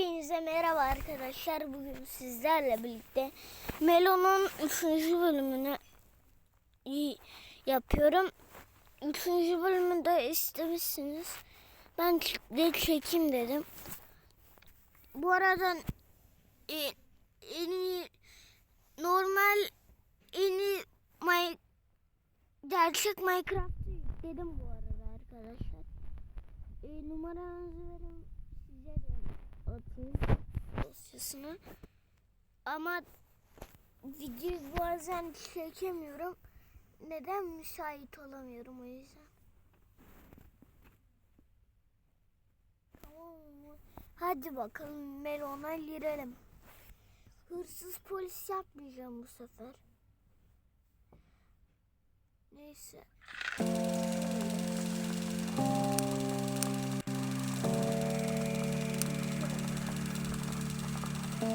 Hepinize merhaba arkadaşlar. Bugün sizlerle birlikte Melo'nun 3. bölümünü yapıyorum. 3. bölümünde istemişsiniz. Ben de çekeyim dedim. Bu arada e, en iyi normal en iyi My, gerçek Minecraft'ı yükledim bu arada arkadaşlar. E, numaranızı verin atayım dosyasını. Ama videoyu bazen çekemiyorum. Neden müsait olamıyorum o yüzden. Tamam mı? Hadi bakalım Melon'a girelim. Hırsız polis yapmayacağım bu sefer. Neyse. Bak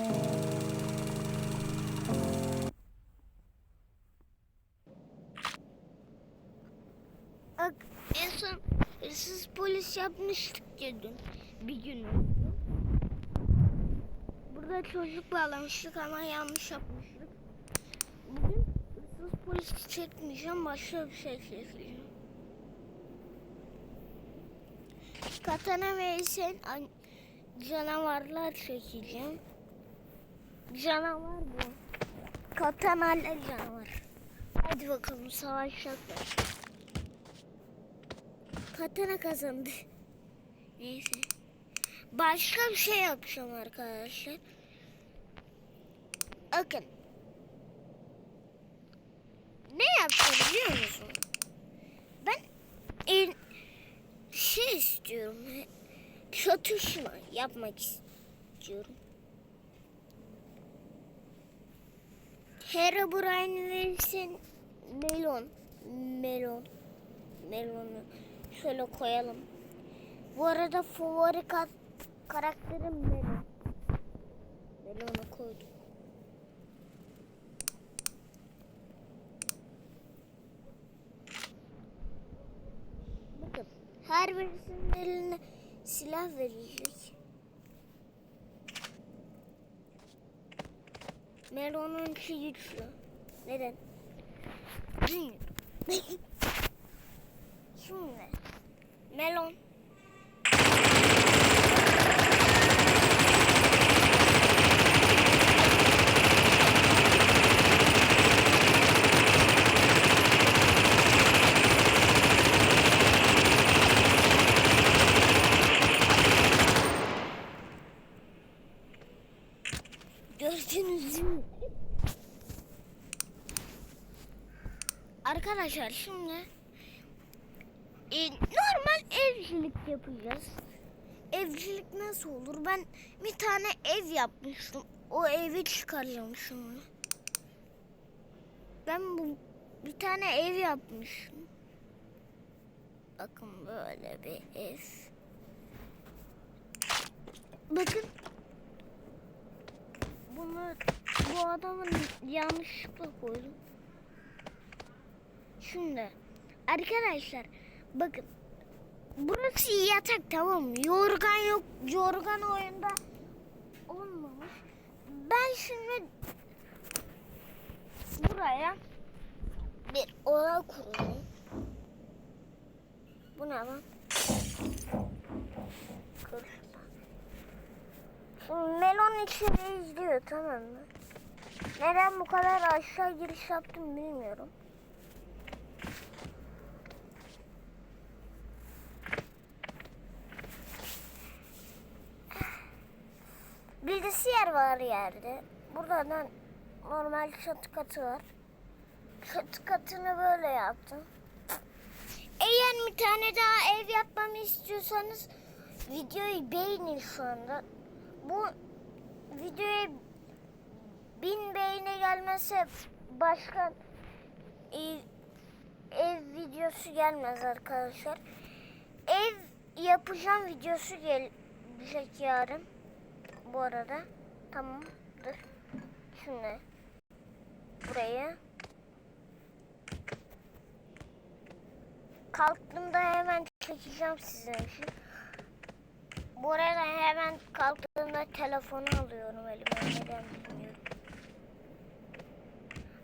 en son hırsız polis yapmıştık ya dün. Bir gün oldu. Burada çocuk bağlamıştık ama yanlış yapmıştık. Bugün hırsız polis çekmeyeceğim. Başka bir şey çekeceğim. Katana ve sen canavarlar çekeceğim. Canavar bu. Katana ile canavar. Hadi bakalım savaşacaklar. Katana kazandı. Neyse. Başka bir şey yapacağım arkadaşlar. Bakın. Ne yapacağım biliyor musun? Ben en şey istiyorum. Çatışma yapmak istiyorum. Herobrine verirsen melon. Melon. Melonu şöyle koyalım. Bu arada favori ka- karakterim melon. Melonu koydum. Her birisinin eline silah verilecek. 没龙能吃鱼吃，来点，嗯，嗯，来，梅龙。Arkadaşlar şimdi e, normal evcilik yapacağız. Evcilik nasıl olur? Ben bir tane ev yapmıştım. O evi çıkaracağım şimdi. Ben bu bir tane ev yapmıştım. Bakın böyle bir ev. Bakın. Bunu bu adamın yanlışlıkla koydum. Şimdi arkadaşlar bakın burası yatak tamam mı? Yorgan yok. Yorgan oyunda olmamış. Ben şimdi buraya bir oda kurayım. Bu ne lan? Kır. Şimdi melon içeri izliyor tamam mı? Neden bu kadar aşağı giriş yaptım bilmiyorum. Bilgisayar var yerde. Burada da normal çatı katı var. Çatı katını böyle yaptım. Eğer bir tane daha ev yapmamı istiyorsanız videoyu beğenin şu anda. Bu videoya bin beğeni gelmezse başka e, ev videosu gelmez arkadaşlar. Ev yapacağım videosu gelecek yarın. Bu arada tamamdır. Şimdi burayı kalktığımda hemen çekeceğim sizin için. Bu arada hemen kalktığımda telefonu alıyorum elime neden bilmiyorum.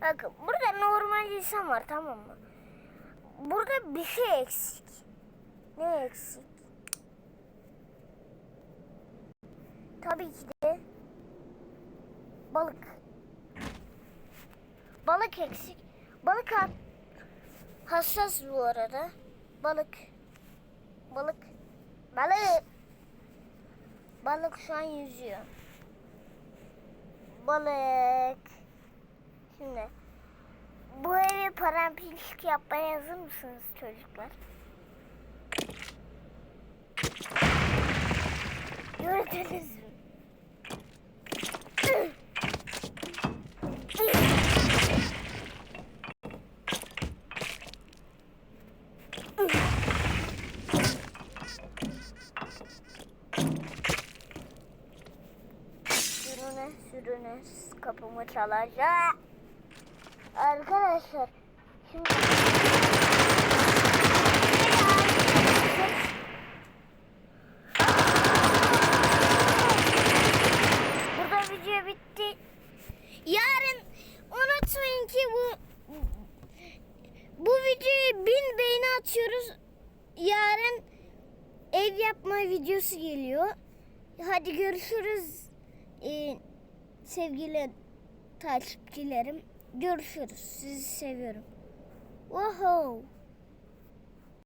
Bakın burada normal insan var tamam mı? Burada bir şey eksik. Ne eksik? Tabii ki balık. Balık eksik. Balık ha- hassas bu arada. Balık. Balık. Balık. Balık şu an yüzüyor. Balık. Şimdi bu evi parampillik yapmaya hazır mısınız çocuklar? Gördünüz sürüne kapımı çalacak. Arkadaşlar şimdi Burada video bitti. Yarın unutmayın ki bu bu videoyu bin beğeni atıyoruz. Yarın ev yapma videosu geliyor. Hadi görüşürüz. Ee, sevgili takipçilerim. Görüşürüz. Sizi seviyorum. Wow.